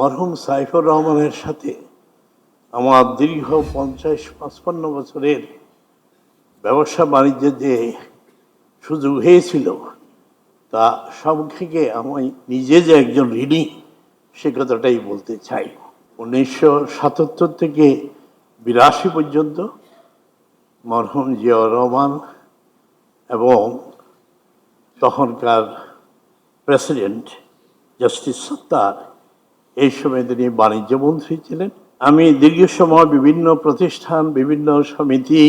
মরহুম সাইফুর রহমানের সাথে আমার দীর্ঘ পঞ্চাশ পাঁচপান্ন বছরের ব্যবসা বাণিজ্যের যে সুযোগ হয়েছিল, তা সংক্ষেপে আমি নিজে যে একজন ঋণী, সে কথাটাই বলতে চাই। উনিশশো সাতাত্তর থেকে বিরাশি পর্যন্ত মরহুম জিয়াউর রহমান এবং তখনকার প্রেসিডেন্ট জাস্টিস সত্তার এই সময় তিনি বাণিজ্য মন্ত্রী ছিলেন। আমি দীর্ঘ সময় বিভিন্ন প্রতিষ্ঠান, বিভিন্ন সমিতি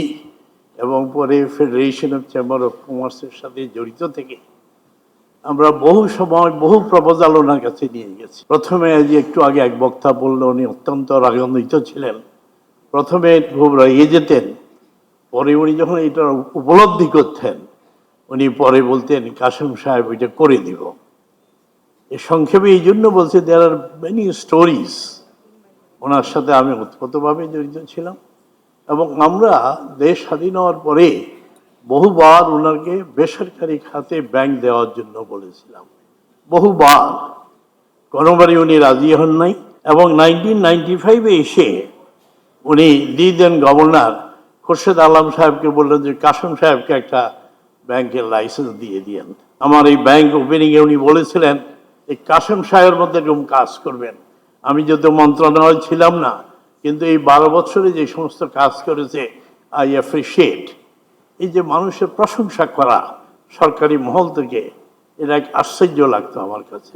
এবং পরে ফেডারেশন অফ চেম্বার অফ কমার্সের সাথে জড়িত থেকে আমরা বহু সময় বহু প্রপোজাল ওনার কাছে নিয়ে গেছি। প্রথমে যে একটু আগে এক বক্তা বলল উনি অত্যন্ত রাগান্বিত ছিলেন। প্রথমে খুব রেগে যেতেন, পরে উনি যখন এটা উপলব্ধি করতেন, উনি পরে বলতেন কাসেম সাহেব, এটা করে দিব। সংক্ষেপে এই জন্য বলছে দেয়ার আর মেনি স্টোরিজ ওনার সাথে আমি উৎপতভাবে জড়িত ছিলাম। এবং আমরা দেশ স্বাধীন হওয়ার পরে বহুবার ওনাকে বেসরকারি খাতে ব্যাংক দেওয়ার জন্য বলেছিলাম। বহুবার। কোনোবারই উনি রাজি হন নাই। এবং নাইনটিন নাইনটি ফাইভে এসে উনি দিয়ে দেন গভর্নর খোরশেদ আলম সাহেবকে বললেন যে, কাসম সাহেবকে একটা ব্যাংকের লাইসেন্স দিয়ে দিয়েন। আমার এই ব্যাংক ওপেনিংয়ে উনি বলেছিলেন এই কাশেম সাহেবের মধ্যে এরকম কাজ করবেন। আমি যদি মন্ত্রণালয় ছিলাম না, কিন্তু এই বারো বছরে যে সমস্ত কাজ করেছে আই অ্যাপ্রিসিয়েট এই যে মানুষের প্রশংসা করা সরকারি মহল থেকে, এটা এক আশ্চর্য লাগতো আমার কাছে।